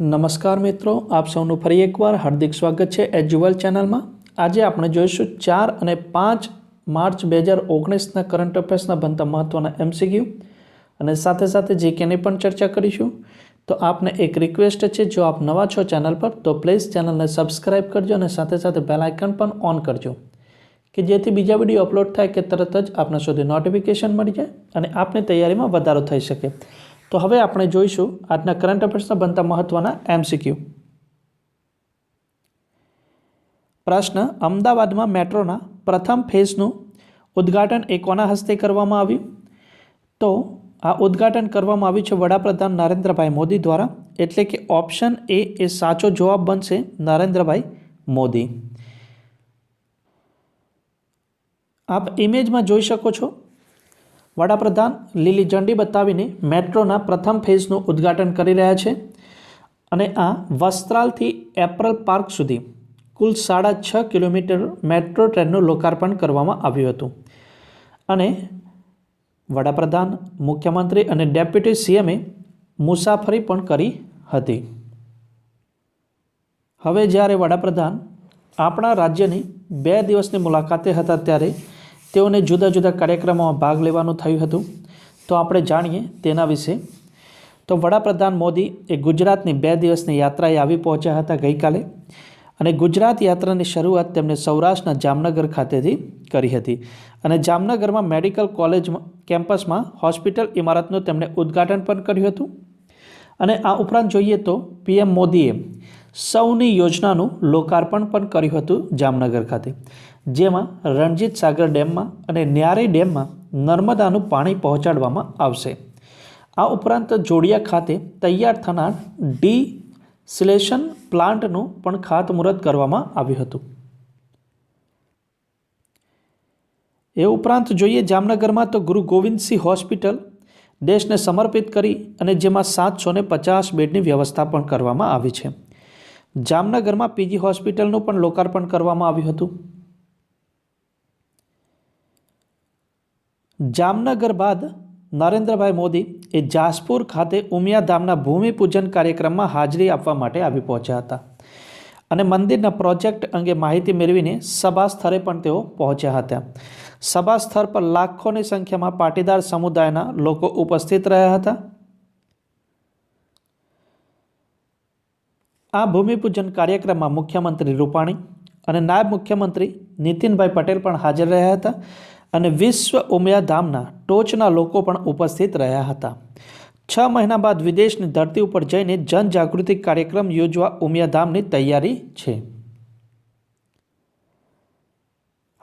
નમસ્કાર મિત્રો, આપ સૌનું ફરી એકવાર હાર્દિક સ્વાગત છે એજ્યુઅલ ચેનલમાં. આજે આપણે જોઈશું ચાર અને પાંચ માર્ચ બે હજાર ઓગણીસના કરંટ અફેર્સના બનતા મહત્ત્વના એમસીક્યુ અને સાથે સાથે જીકેની પણ ચર્ચા કરીશું. તો આપને એક રિક્વેસ્ટ છે, જો આપ નવા છો ચેનલ પર, તો પ્લીઝ ચેનલને સબસ્ક્રાઇબ કરજો અને સાથે સાથે બેલ આઇકન પણ ઓન કરજો. કે જેથી બીજા વીડિયો અપલોડ થાય કે તરત જ આપણા સુધી નોટિફિકેશન મળી જાય અને આપની તૈયારીમાં વધારો થઈ શકે. તો હવે આપણે જોઈશું આજના કરંટ અફેર્સના બનતા મહત્ત્વના એમસીક્યુ પ્રશ્ન, અમદાવાદમાં મેટ્રોના પ્રથમ ફેઝનું ઉદ્ઘાટન એ કોના હસ્તે કરવામાં આવ્યું? તો આ ઉદ્ઘાટન કરવામાં આવ્યું છે વડાપ્રધાન નરેન્દ્રભાઈ મોદી દ્વારા. એટલે કે ઓપ્શન એ એ સાચો જવાબ બનશે નરેન્દ્રભાઈ મોદી. આપ ઇમેજમાં જોઈ શકો છો વડાપ્રધાન લીલી ઝંડી બતાવીને મેટ્રોના પ્રથમ ફેઝનું ઉદ્ઘાટન કરી રહ્યા છે. અને આ વસ્ત્રાલથી એપ્રલ પાર્ક સુધી કુલ સાડા છ કિલોમીટર મેટ્રો ટ્રેનનું લોકાર્પણ કરવામાં આવ્યું હતું. અને વડાપ્રધાન, મુખ્યમંત્રી અને ડેપ્યુટી સીએમએ મુસાફરી પણ કરી હતી. હવે જ્યારે વડાપ્રધાન આપણા રાજ્યની બે દિવસની મુલાકાતે હતા ત્યારે તેઓને જુદા જુદા કાર્યક્રમોમાં ભાગ લેવાનું થયું હતું. તો આપણે જાણીએ તેના વિશે. તો વડાપ્રધાન મોદી એ ગુજરાતની બે દિવસની યાત્રાએ આવી પહોંચ્યા હતા ગઈકાલે. અને ગુજરાત યાત્રાની શરૂઆત તેમણે સૌરાષ્ટ્રના જામનગર ખાતેથી કરી હતી. અને જામનગરમાં મેડિકલ કોલેજ કેમ્પસમાં હોસ્પિટલ ઇમારતનું તેમણે ઉદ્ઘાટન પણ કર્યું હતું. અને આ ઉપરાંત જોઈએ તો પીએમ મોદીએ સૌની યોજનાનું લોકાર્પણ પણ કર્યું હતું જામનગર ખાતે. જેમાં રણજીત સાગર ડેમમાં અને ન્યારી ડેમમાં નર્મદાનું પાણી પહોંચાડવામાં આવશે. આ ઉપરાંત જોડિયા ખાતે તૈયાર થનાર ડી સિલેશન પ્લાન્ટનું પણ ખાતમુહૂર્ત કરવામાં આવ્યું હતું. એ ઉપરાંત જોઈએ જામનગરમાં તો ગુરુ ગોવિંદસિંહ હોસ્પિટલ દેશને સમર્પિત કરી અને જેમાં સાતસો ને પચાસ બેડની વ્યવસ્થા પણ કરવામાં આવી છે. જામનગરમાં પીજી હોસ્પિટલનું પણ લોકાર્પણ કરવામાં આવ્યું હતું. જામનગર બાદ નરેન્દ્રભાઈ મોદી એ જાસપુર ખાતે ઉમિયાધામના ભૂમિપૂજન કાર્યક્રમમાં હાજરી આપવા માટે આવી પહોંચ્યા હતા. અને મંદિરના પ્રોજેક્ટ અંગે માહિતી મેળવીને સભા સ્થળે પણ તેઓ પહોંચ્યા હતા. સભા સ્થળ પર લાખોની સંખ્યામાં પાટીદાર સમુદાયના લોકો ઉપસ્થિત રહ્યા હતા. આ ભૂમિપૂજન કાર્યક્રમમાં મુખ્યમંત્રી રૂપાણી અને નાયબ મુખ્યમંત્રી નીતિનભાઈ પટેલ પણ હાજર રહ્યા હતા. અને વિશ્વ ઉમિયાધામના ટોચના લોકો પણ ઉપસ્થિત રહ્યા હતા. છ મહિના બાદ વિદેશની ધરતી ઉપર જઈને જનજાગૃતિ કાર્યક્રમ યોજવા ઉમિયાધામની તૈયારી છે.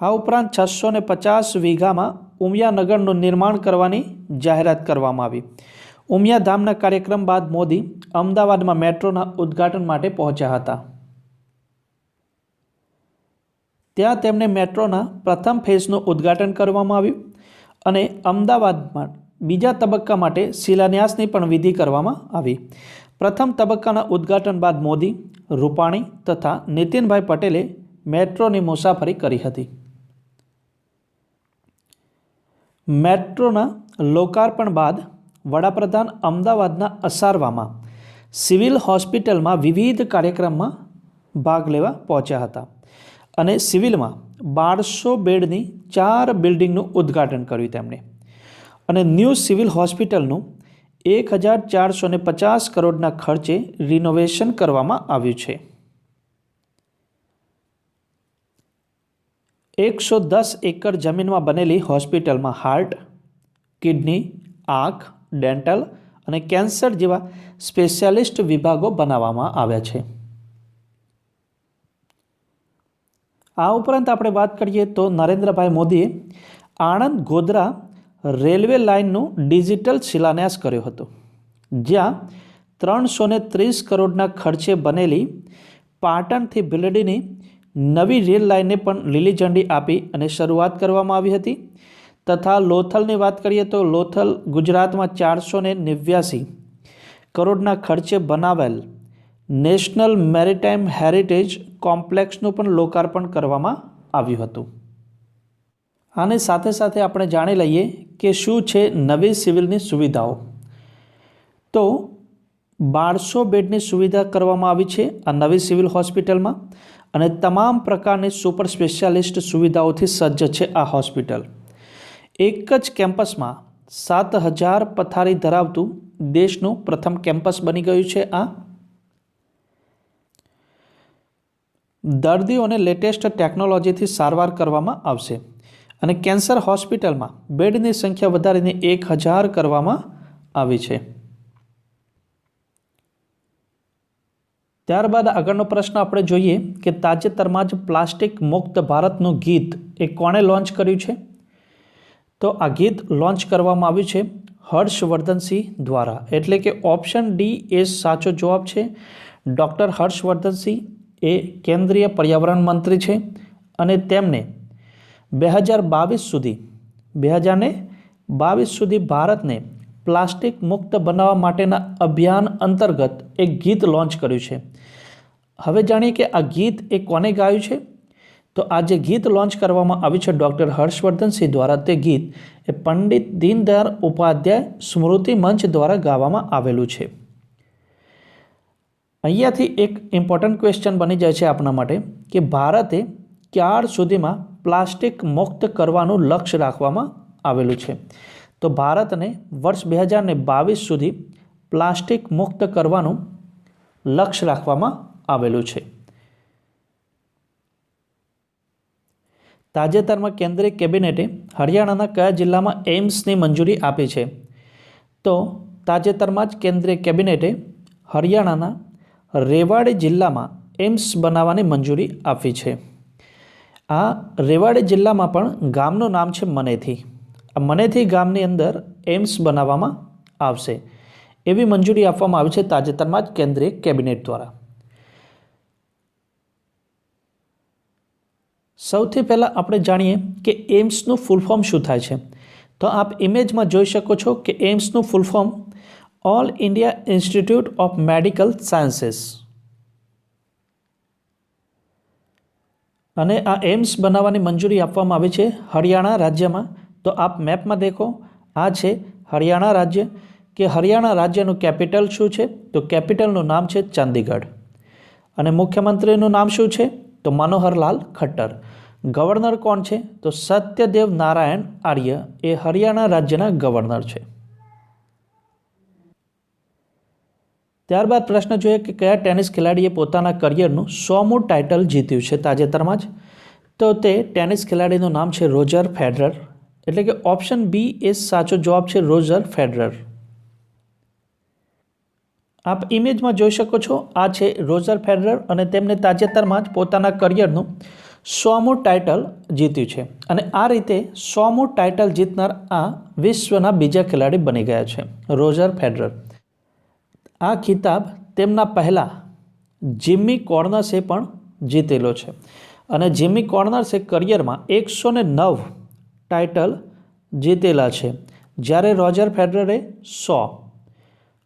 આ ઉપરાંત છસો ને પચાસ વીઘામાં ઉમિયાનગરનું નિર્માણ કરવાની જાહેરાત કરવામાં આવી. ઉમિયાધામના કાર્યક્રમ બાદ મોદી અમદાવાદમાં મેટ્રોના ઉદ્ઘાટન માટે પહોંચ્યા હતા. ત્યાં તેમને મેટ્રોના પ્રથમ ફેઝનું ઉદ્ઘાટન કરવામાં આવ્યું અને અમદાવાદમાં બીજા તબક્કા માટે શિલાન્યાસની પણ વિધિ કરવામાં આવી. પ્રથમ તબક્કાના ઉદ્ઘાટન બાદ મોદી, રૂપાણી તથા નીતિનભાઈ પટેલે મેટ્રોની મુસાફરી કરી હતી. મેટ્રોના લોકાર્પણ બાદ વડાપ્રધાન અમદાવાદના અસારવામાં સિવિલ હોસ્પિટલમાં વિવિધ કાર્યક્રમમાં ભાગ લેવા પહોંચ્યા હતા. અને સિવિલમાં બારસો બેડની ચાર બિલ્ડિંગનું ઉદ્ઘાટન કર્યું તેમણે. અને ન્યૂ સિવિલ હોસ્પિટલનું એક હજાર ચારસો પચાસ કરોડના ખર્ચે રિનોવેશન કરવામાં આવ્યું છે. એકસો દસ એકર જમીનમાં બનેલી હોસ્પિટલમાં હાર્ટ, કિડની, આંખ, ડેન્ટલ અને કેન્સર જેવા સ્પેશિયાલિસ્ટ વિભાગો બનાવવામાં આવ્યા છે. આ ઉપરાંત આપણે વાત કરીએ તો નરેન્દ્રભાઈ મોદીએ આણંદ ગોધરા રેલવે લાઇનનું ડિજિટલ શિલાન્યાસ કર્યો હતો, જ્યાં ત્રણસો ને ત્રીસ કરોડના ખર્ચે બનેલી પાટણથી ભીલડીની નવી રેલ લાઇનને પણ લીલી ઝંડી આપી અને શરૂઆત કરવામાં આવી હતી. તથા લોથલની વાત કરીએ તો લોથલ ગુજરાતમાં ચારસો ને નેવ્યાસી કરોડના ખર્ચે બનાવેલ નેશનલ મેરીટાઈમ હેરિટેજ કોમ્પ્લેક્સનું પણ લોકાર્પણ કરવામાં આવ્યું હતું. આની સાથે સાથે આપણે જાણી લઈએ કે શું છે નવી સિવિલની સુવિધાઓ. તો બારસો બેડની સુવિધા કરવામાં આવી છે આ નવી સિવિલ હોસ્પિટલમાં અને તમામ પ્રકારની સુપર સ્પેશિયાલિસ્ટ સુવિધાઓથી સજ્જ છે આ હોસ્પિટલ. એક જ કેમ્પસમાં સાત હજાર પથારી ધરાવતું દેશનું પ્રથમ કેમ્પસ બની ગયું છે આ દર્દીઓને લેટેસ્ટ ટેકનોલોજીથી સારવાર કરવામાં આવશે અને કેન્સર હોસ્પિટલમાં બેડની સંખ્યા વધારીને એક હજાર કરવામાં આવી છે. ત્યારબાદ આગળનો પ્રશ્ન આપણે જોઈએ કે તાજેતરમાં જ પ્લાસ્ટિક મુક્ત ભારતનું ગીત એ કોણે લોન્ચ કર્યું છે? તો આ ગીત લોન્ચ કરવામાં આવ્યું છે હર્ષવર્ધનસિંહ દ્વારા. એટલે કે ઓપ્શન ડી એ સાચો જવાબ છે. ડૉક્ટર હર્ષવર્ધનસિંહ એ કેન્દ્રીય પર્યાવરણ મંત્રી છે અને તેમને બે હજાર બાવીસ સુધી, બે હજારને બાવીસ સુધી ભારતને પ્લાસ્ટિક મુક્ત બનાવવા માટેના અભિયાન અંતર્ગત એક ગીત લોન્ચ કર્યું છે. હવે જાણીએ કે આ ગીત એ કોને ગાયું છે? તો આ જે ગીત લોન્ચ કરવામાં આવ્યું છે ડૉક્ટર હર્ષવર્ધનસિંહ દ્વારા, તે ગીત એ પંડિત દીનદયાળ ઉપાધ્યાય સ્મૃતિ મંચ દ્વારા ગાવામાં આવેલું છે. અહીંયાથી એક ઇમ્પોર્ટન્ટ ક્વેશ્ચન બની જાય છે આપણા માટે કે ભારતે ક્યાર સુધીમાં પ્લાસ્ટિક મુક્ત કરવાનું લક્ષ્ય રાખવામાં આવેલું છે? તો ભારતને વર્ષ બે હજાર બાવીસ સુધી પ્લાસ્ટિક મુક્ત કરવાનું લક્ષ્ય રાખવામાં આવેલું છે. તાજેતરમાં કેન્દ્રીય કેબિનેટે હરિયાણાના કયા જિલ્લામાં એમ્સની મંજૂરી આપી છે? તો તાજેતરમાં જ કેન્દ્રીય કેબિનેટે હરિયાણાના રેવાડી જિલ્લામાં એમ્સ બનાવવાની મંજૂરી આપી છે. આ રેવાડી જિલ્લામાં પણ ગામનું નામ છે મનેથી. આ મનેથી ગામની અંદર એમ્સ બનાવવામાં આવશે. એવી મંજૂરી આપવામાં આવી છે તાજેતરમાં જ કેન્દ્રીય કેબિનેટ દ્વારા. સૌથી પહેલાં આપણે જાણીએ કે એમ્સનું ફૂલ ફોર્મ શું થાય છે. તો આપ ઇમેજમાં જોઈ શકો છો કે એમ્સનું full form all India institute of medical sciences અને આ એમ્સ બનાવવાની મંજૂરી આપવામાં આવી છે હરિયાણા રાજ્યમાં. તો આપ મેપમાં દેખો, આ છે હરિયાણા રાજ્ય. કે હરિયાણા રાજ્યનું કેપિટલ શું છે? તો કેપિટલનું નામ છે ચંદીગઢ. અને મુખ્યમંત્રીનું નામ શું છે? તો મનોહરલાલ ખટ્ટર. ગવર્નર કોણ છે? તો સત્યદેવ નારાયણ આર્ય. એ હરિયાણા રાજ્યના ગવર્નર છે. ત્યારબાદ પ્રશ્ન જોઈએ કે કયા ટેનિસ ખેલાડીએ પોતાના કરિયરનું સોમું ટાઇટલ જીત્યું છે તાજેતરમાં જ? તો તે ટેનિસ ખેલાડીનું નામ છે રોજર ફેડરર. એટલે કે ઓપ્શન બી એ સાચો જવાબ છે રોજર ફેડરર. આપ ઇમેજમાં જોઈ શકો છો, આ છે રોજર ફેડરર અને તેમને તાજેતરમાં જ પોતાના કરિયરનું સોમું ટાઇટલ જીત્યું છે. અને આ રીતે સોમું ટાઇટલ જીતનાર આ વિશ્વના બીજા ખેલાડી બની ગયા છે, રોજર ફેડરર. આ ખિતાબ તેમના પહેલાં જિમ્મી કોર્નર્સે પણ જીતેલો છે. અને જિમ્મી કોર્નર્સે કરિયરમાં એકસો ને નવ ટાઇટલ જીતેલા છે, જ્યારે રોજર ફેડરરે સો.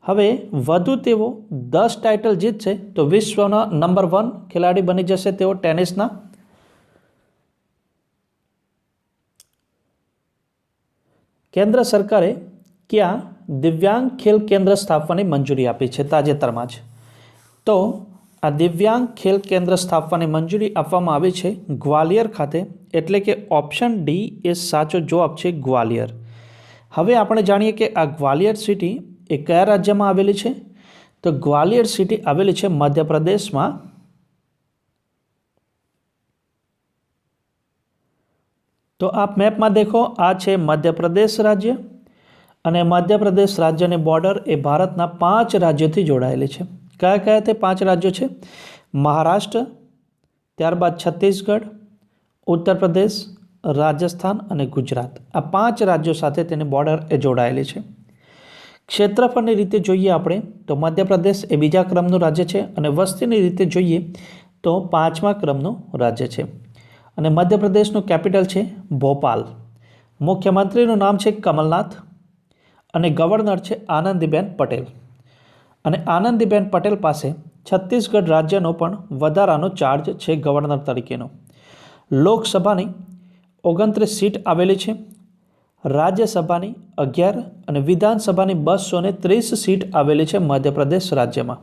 હવે વધુ તેઓ દસ ટાઇટલ જીતશે તો વિશ્વના નંબર વન ખેલાડી બની જશે તેઓ ટેનિસના. કેન્દ્ર સરકારે ક્યાં દિવ્યાંગ ખેલ કેન્દ્ર સ્થાપવાની મંજૂરી આપી છે તાજેતરમાં જ તો આ દિવ્યાંગ ખેલ કેન્દ્ર સ્થાપવાની મંજૂરી આપવામાં આવી છે ગ્વાલિયર ખાતે એટલે કે ઓપ્શન ડી એ સાચો જવાબ છે ગ્વાલિયર હવે આપણે જાણીએ કે આ ગ્વાલિયર સિટી એ કયા રાજ્યમાં આવેલી છે તો ગ્વાલિયર સિટી આવેલી છે મધ્યપ્રદેશમાં તો આપ મેપમાં દેખો આ છે મધ્યપ્રદેશ રાજ્ય અને મધ્યપ્રદેશ રાજ્યની બોર્ડર એ ભારતના પાંચ રાજ્યોથી જોડાયેલી છે. કયા કયા તે પાંચ રાજ્યો છે? મહારાષ્ટ્ર, ત્યારબાદ છત્તીસગઢ ઉત્તર પ્રદેશ રાજસ્થાન અને ગુજરાત. આ પાંચ રાજ્યો સાથે તેની બોર્ડર એ જોડાયેલી છે. ક્ષેત્રફળની રીતે જોઈએ આપણે તો મધ્યપ્રદેશ એ બીજા ક્રમનું રાજ્ય છે અને વસ્તીની રીતે જોઈએ તો પાંચમા ક્રમનું રાજ્ય છે. અને મધ્યપ્રદેશનું કેપિટલ છે ભોપાલ. મુખ્યમંત્રીનું નામ છે કમલનાથ. અને ગવર્નર છે આનંદીબેન પટેલ. અને આનંદીબેન પટેલ પાસે છત્તીસગઢ રાજ્યનો પણ વધારાનો ચાર્જ છે ગવર્નર તરીકેનો. લોકસભાની ઓગણત્રીસ સીટ આવેલી છે, રાજ્યસભાની અગિયાર અને વિધાનસભાની બસો ને ત્રીસ સીટ આવેલી છે મધ્યપ્રદેશ રાજ્યમાં.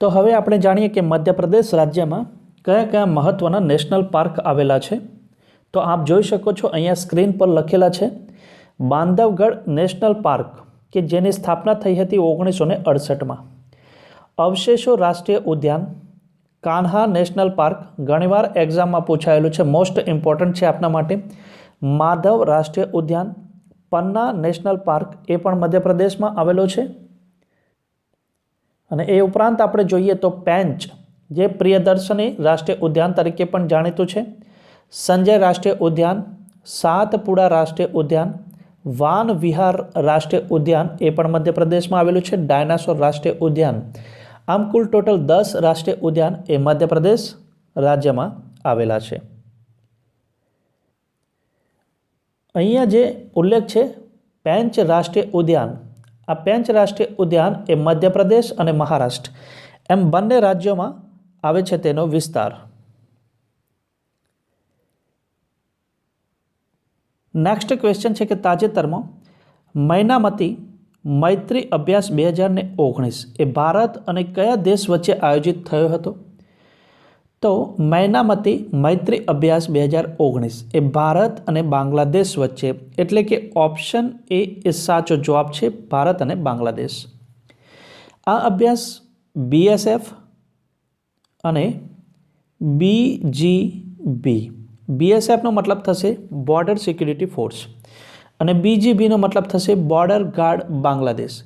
તો હવે આપણે જાણીએ કે મધ્યપ્રદેશ રાજ્યમાં કયા કયા મહત્ત્વના નેશનલ પાર્ક આવેલા છે. તો આપ જોઈ શકો છો અહીંયા સ્ક્રીન પર લખેલા છે બાંધવગઢ નેશનલ પાર્ક, કે જેની સ્થાપના થઈ હતી ઓગણીસો ને અડસઠમાં. અવશેષો રાષ્ટ્રીય ઉદ્યાન, કાન્હા નેશનલ પાર્ક, ઘણીવાર એક્ઝામમાં પૂછાયેલું છે, મોસ્ટ ઇમ્પોર્ટન્ટ છે આપના માટે. માધવ રાષ્ટ્રીય ઉદ્યાન, પન્ના નેશનલ પાર્ક એ પણ મધ્યપ્રદેશમાં આવેલો છે. અને એ ઉપરાંત આપણે જોઈએ તો પેંચ, જે પ્રિયદર્શની રાષ્ટ્રીય ઉદ્યાન તરીકે પણ જાણીતું છે. સંજય રાષ્ટ્રીય ઉદ્યાન, સાતપુડા રાષ્ટ્રીય ઉદ્યાન વાન વિહાર રાષ્ટ્રીય ઉદ્યાન એ પણ મધ્યપ્રદેશમાં આવેલું છે, ડાયનાસોર રાષ્ટ્રીય ઉદ્યાન. આમ કુલ ટોટલ દસ રાષ્ટ્રીય ઉદ્યાન એ મધ્યપ્રદેશ રાજ્યમાં આવેલા છે. અહીંયા જે ઉલ્લેખ છે, પેંચ રાષ્ટ્રીય ઉદ્યાન. આ પેંચ રાષ્ટ્રીય ઉદ્યાન એ મધ્યપ્રદેશ અને મહારાષ્ટ્ર. એમ બંને રાજ્યોમાં આવે છે તેનો વિસ્તાર. નેક્સ્ટ ક્વેશ્ચન છે કે તાજેતરમાં મૈનામતી મૈત્રી અભ્યાસ બે હજાર ને ઓગણીસ એ ભારત અને કયા દેશ વચ્ચે આયોજિત થયો હતો? તો મૈનામતી મૈત્રી અભ્યાસ બે હજાર ઓગણીસ એ ભારત અને બાંગ્લાદેશ વચ્ચે એટલે કે ઓપ્શન એ એ સાચો જવાબ છે ભારત અને બાંગ્લાદેશ. આ અભ્યાસ બીએસએફ અને બીજીબી બીએસએફનો મતલબ થશે બોર્ડર સિક્યુરિટી ફોર્સ અને બીજીબીનો મતલબ થશે બોર્ડર ગાર્ડ બાંગ્લાદેશ.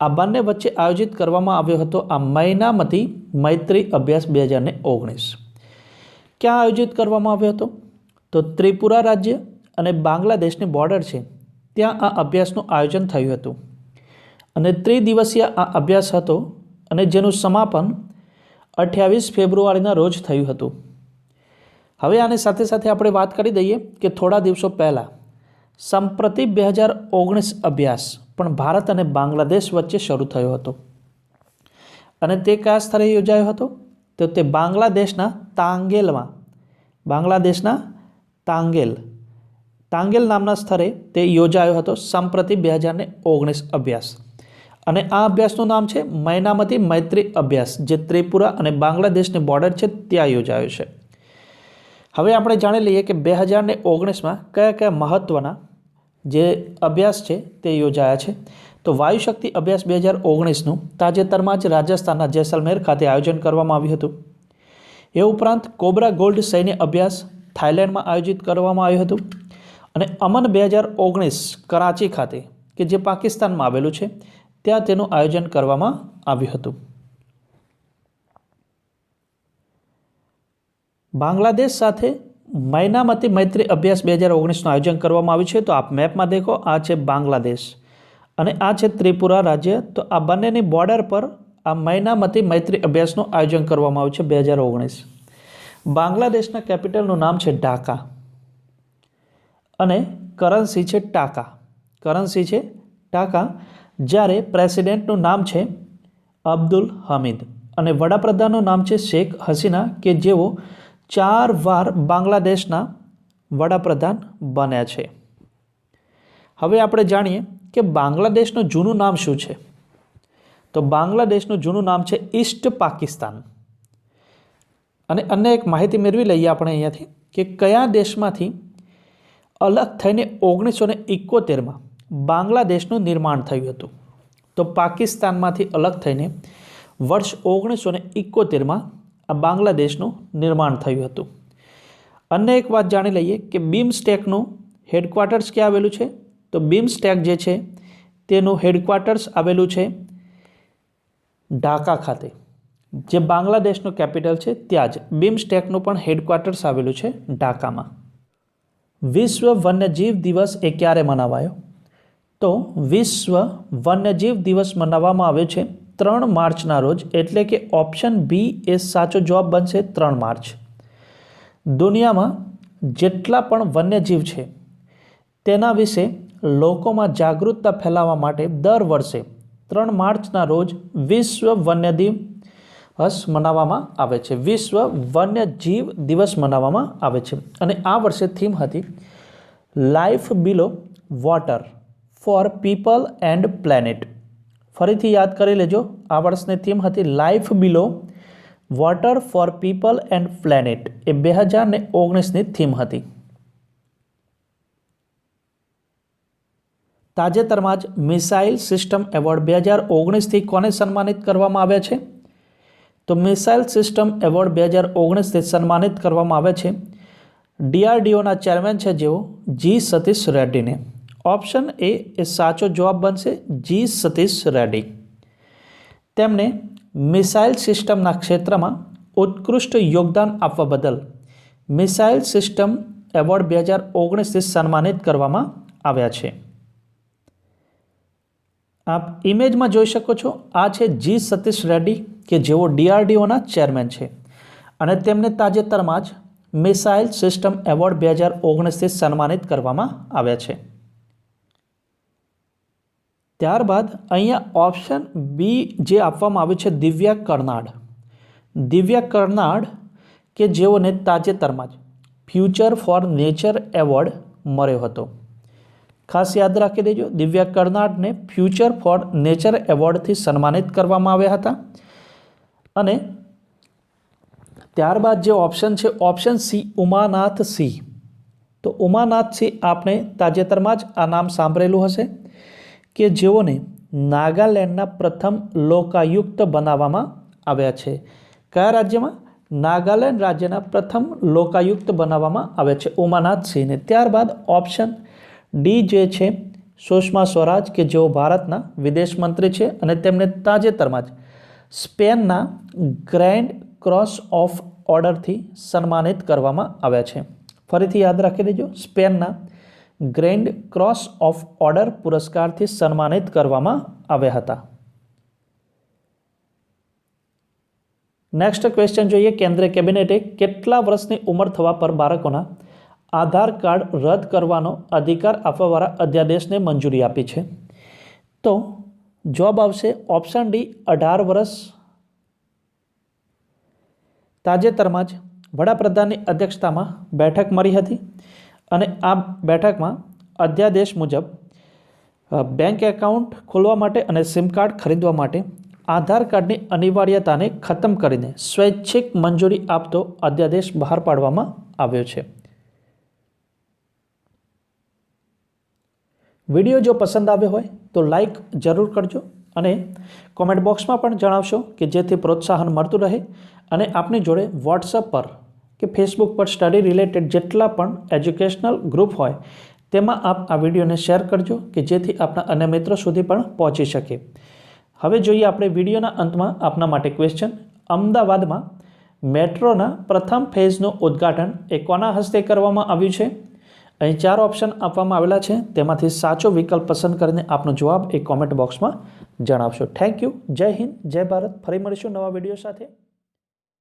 આ બંને વચ્ચે આયોજિત કરવામાં આવ્યો હતો આ મૈનામતી મૈત્રી અભ્યાસ બે હજાર ઓગણીસ. ક્યાં આયોજિત કરવામાં આવ્યો હતો? તો ત્રિપુરા રાજ્ય અને બાંગ્લાદેશની બોર્ડર છે, ત્યાં આ અભ્યાસનું આયોજન થયું હતું. અને ત્રિદિવસીય આ અભ્યાસ હતો અને જેનું સમાપન અઠ્યાવીસ ફેબ્રુઆરીના રોજ થયું હતું. હવે આની સાથે સાથે આપણે વાત કરી દઈએ કે થોડા દિવસો પહેલાં, સંપ્રતિ બે હજાર ઓગણીસ અભ્યાસ પણ ભારત અને બાંગ્લાદેશ વચ્ચે શરૂ થયો હતો. અને તે કયા સ્થળે યોજાયો હતો? તો તે બાંગ્લાદેશના તાંગેલમાં. બાંગ્લાદેશના તાંગેલ. તાંગેલ નામના સ્થળે તે યોજાયો હતો સંપ્રતિ બે હજાર ને ઓગણીસ અભ્યાસ. અને આ અભ્યાસનું નામ છે મૈનામતી મૈત્રી અભ્યાસ, જે ત્રિપુરા અને બાંગ્લાદેશની બોર્ડર છે, ત્યાં યોજાયો છે. હવે આપણે જાણી લઈએ કે બે હજાર ને ઓગણીસમાં કયા કયા મહત્ત્વના જે અભ્યાસ છે તે યોજાયા છે. તો વાયુશક્તિ અભ્યાસ બે હજાર ઓગણીસનું તાજેતરમાં જ રાજસ્થાનના જેસલમેર ખાતે આયોજન કરવામાં આવ્યું હતું. એ ઉપરાંત કોબરા ગોલ્ડ સૈન્ય અભ્યાસ થાઇલેન્ડમાં આયોજિત કરવામાં આવ્યું હતું. અને અમન બે હજાર ઓગણીસ કરાચી ખાતે, કે જે પાકિસ્તાનમાં આવેલું છે, ત્યાં તેનું આયોજન કરવામાં આવ્યું હતું. બાંગ્લાદેશ સાથે મૈનામતી મૈત્રી અભ્યાસ બે હજાર ઓગણીસનું આયોજન કરવામાં આવ્યું છે. તો આપ મેપમાં દેખો, આ છે બાંગ્લાદેશ. અને આ છે ત્રિપુરા રાજ્ય. તો આ બંનેની બોર્ડર પર આ મૈનામતી મૈત્રી અભ્યાસનું આયોજન કરવામાં આવ્યું છે બે હજાર ઓગણીસ. બાંગ્લાદેશના કેપિટલનું નામ છે ઢાકા. અને કરન્સી છે ટાકા. કરન્સી છે ટાકા, જ્યારે પ્રેસિડેન્ટનું નામ છે અબ્દુલ હમીદ. અને વડાપ્રધાનનું નામ છે શેખ હસીના, કે જેઓ ચાર વાર બાંગ્લાદેશના વડાપ્રધાન બન્યા છે. હવે આપણે જાણીએ કે બાંગ્લાદેશનું જૂનું નામ શું છે? તો બાંગ્લાદેશનું જૂનું નામ છે ઈસ્ટ પાકિસ્તાન. અને અન્ય એક માહિતી મેળવી લઈએ આપણે અહીંયાથી કે કયા દેશમાંથી અલગ થઈને ઓગણીસો ને ઇકોતેરમાં બાંગ્લાદેશનું નિર્માણ થયું હતું? તો પાકિસ્તાનમાંથી અલગ થઈને વર્ષ ઓગણીસો ને ઇકોતેરમાં આ બાંગ્લાદેશનું નિર્માણ થયું હતું. અન્ય એક વાત જાણી લઈએ કે બીમસ્ટેકનું હેડક્વાર્ટર્સ ક્યાં આવેલું છે? તો બીમસ્ટેક જે છે, તેનું હેડક્વાર્ટર્સ આવેલું છે ઢાકા ખાતે. જે બાંગ્લાદેશનું કેપિટલ છે, ત્યાં જ બીમસ્ટેકનું પણ હેડક્વાર્ટર્સ આવેલું છે ઢાકામાં. વિશ્વ વન્યજીવ દિવસ એ ક્યારે મનાવાયો? તો વિશ્વ વન્યજીવ દિવસ મનાવવામાં આવ્યો છે ત્રણ માર્ચના રોજ, એટલે કે ઓપ્શન બી એ સાચો જવાબ બનશે ત્રણ માર્ચ. દુનિયામાં જેટલા પણ વન્યજીવ છે, તેના વિશે લોકોમાં જાગૃતતા ફેલાવવા માટે દર વર્ષે ત્રણ માર્ચના રોજ વિશ્વ વન્ય દિવસ મનાવવામાં આવે છે. વિશ્વ વન્યજીવ દિવસ મનાવવામાં આવે છે. અને આ વર્ષે થીમ હતી life below water for people and planet ફરીથી યાદ કરી લેજો, આ વર્ષની થીમ હતી life below water for people and planet એ બે હજાર ને ઓગણીસની થીમ હતી. તાજેતરમાં જ મિસાઇલ સિસ્ટમ એવોર્ડ બે હજાર ઓગણીસથી કોને સન્માનિત કરવામાં આવ્યા છે? તો મિસાઇલ સિસ્ટમ એવોર્ડ બે હજાર ઓગણીસથી સન્માનિત કરવામાં આવે છે ડીઆરડીઓના ચેરમેન છે જેઓ જી સતીશ રેડ્ડીને. ઓપ્શન એ એ સાચો જવાબ બનશે જી સતીશ રેડ્ડી. તેમને મિસાઇલ સિસ્ટમના ક્ષેત્રમાં ઉત્કૃષ્ટ યોગદાન આપવા બદલ મિસાઇલ સિસ્ટમ એવોર્ડ બે હજાર ઓગણીસથી સન્માનિત કરવામાં આવ્યા છે. આપ ઇમેજમાં જોઈ શકો છો, આ છે જી સતીશ રેડ્ડી કે જેઓ ડીઆરડીઓના ચેરમેન છે અને તેમને તાજેતરમાં જ મિસાઇલ સિસ્ટમ એવોર્ડ બે હજાર ઓગણીસથી સન્માનિત કરવામાં આવ્યા છે. ત્યારબાદ અહીંયા ઓપ્શન બી જે આપવામાં આવ્યું છે દિવ્યા કર્નાડ. દિવ્યા કર્નાડ કે જેઓને તાજેતરમાં જ ફ્યુચર ફોર નેચર એવોર્ડ મળ્યો હતો. ખાસ યાદ રાખી દેજો, દિવ્યા કર્નાડને ફ્યુચર ફોર નેચર એવોર્ડથી સન્માનિત કરવામાં આવ્યા હતા. અને ત્યારબાદ જે ઓપ્શન છે, ઓપ્શન સી ઉમાનાથ સી તો ઉમાનાથ સિંહ આપણે તાજેતરમાં જ આ નામ સાંભળેલું હશે. કે જેઓને નાગાલેન્ડના પ્રથમ લોકાયુક્ત બનાવવામાં આવ્યા છે. કયા રાજ્યમાં? નાગાલેન્ડ રાજ્યના પ્રથમ લોકાયુક્ત બનાવવામાં આવ્યા છે ઉમાનાથ સિંહને. ત્યારબાદ ઓપ્શન ડી જે છે, સુષ્મા સ્વરાજ, કે જેઓ ભારતના વિદેશ મંત્રી છે અને તેમને તાજેતરમાં જ સ્પેનના ગ્રેન્ડ ક્રોસ ઓફ ઓર્ડરથી સન્માનિત કરવામાં આવ્યા છે. ફરીથી યાદ રાખી દેજો, સ્પેનના ગ્રેન્ડ ક્રોસ ઓફ ઓર્ડર પુરસ્કારથી સન્માનિત કરવામાં આવ્યા હતા. નેક્સ્ટ ક્વેશ્ચન જોઈએ, કેન્દ્રીય કેબિનેટે કેટલા વર્ષની ઉંમર થવા પર બાળકોના આધાર કાર્ડ રદ કરવાનો અધિકાર આપવાવાળા અધ્યાદેશને મંજૂરી આપી છે? તો જવાબ આવશે ઓપ્શન ડી, અઢાર વર્ષ. તાજેતરમાં જ વડાપ્રધાનની અધ્યક્ષતામાં બેઠક મળી હતી. અને આ બેઠકમાં અધ્યાદેશ મુજબ બેંક એકાઉન્ટ ખોલવા માટે અને સિમ કાર્ડ ખરીદવા માટે આધાર કાર્ડની અનિવાર્યતાને ખતમ કરીને સ્વૈચ્છિક મંજૂરી આપતો અધ્યાદેશ બહાર પાડવામાં આવ્યો છે. વીડિયો જો પસંદ આવ્યો હોય તો લાઈક જરૂર કરજો અને કોમેન્ટ બોક્સમાં પણ જણાવશો કે જેથી પ્રોત્સાહન મળતું રહે અને આપની જોડે વોટ્સઅપ પર કે ફેસબુક પર સ્ટડી રિલેટેડ જેટલા પણ એજ્યુકેશનલ ગ્રુપ હોય, તેમાં આપ આ વિડીયોને શેર કરજો કે જેથી આપણા અન્ય મિત્રો સુધી પણ પહોંચી શકે. હવે જોઈએ આપણે વિડીયોના અંતમાં આપના માટે ક્વેશ્ચન અમદાવાદમાં મેટ્રોના પ્રથમ ફેઝનું ઉદ્ઘાટન એ કોના હસ્તે કરવામાં આવ્યું છે? અહીં ચાર ઓપ્શન આપવામાં આવેલા છે. તેમાંથી સાચો વિકલ્પ પસંદ કરીને આપનો જવાબ એ કોમેન્ટ બોક્સમાં જણાવશો. થેન્ક યુ જય હિન્દ, જય ભારત. ફરી મળીશું નવા વીડિયો સાથે.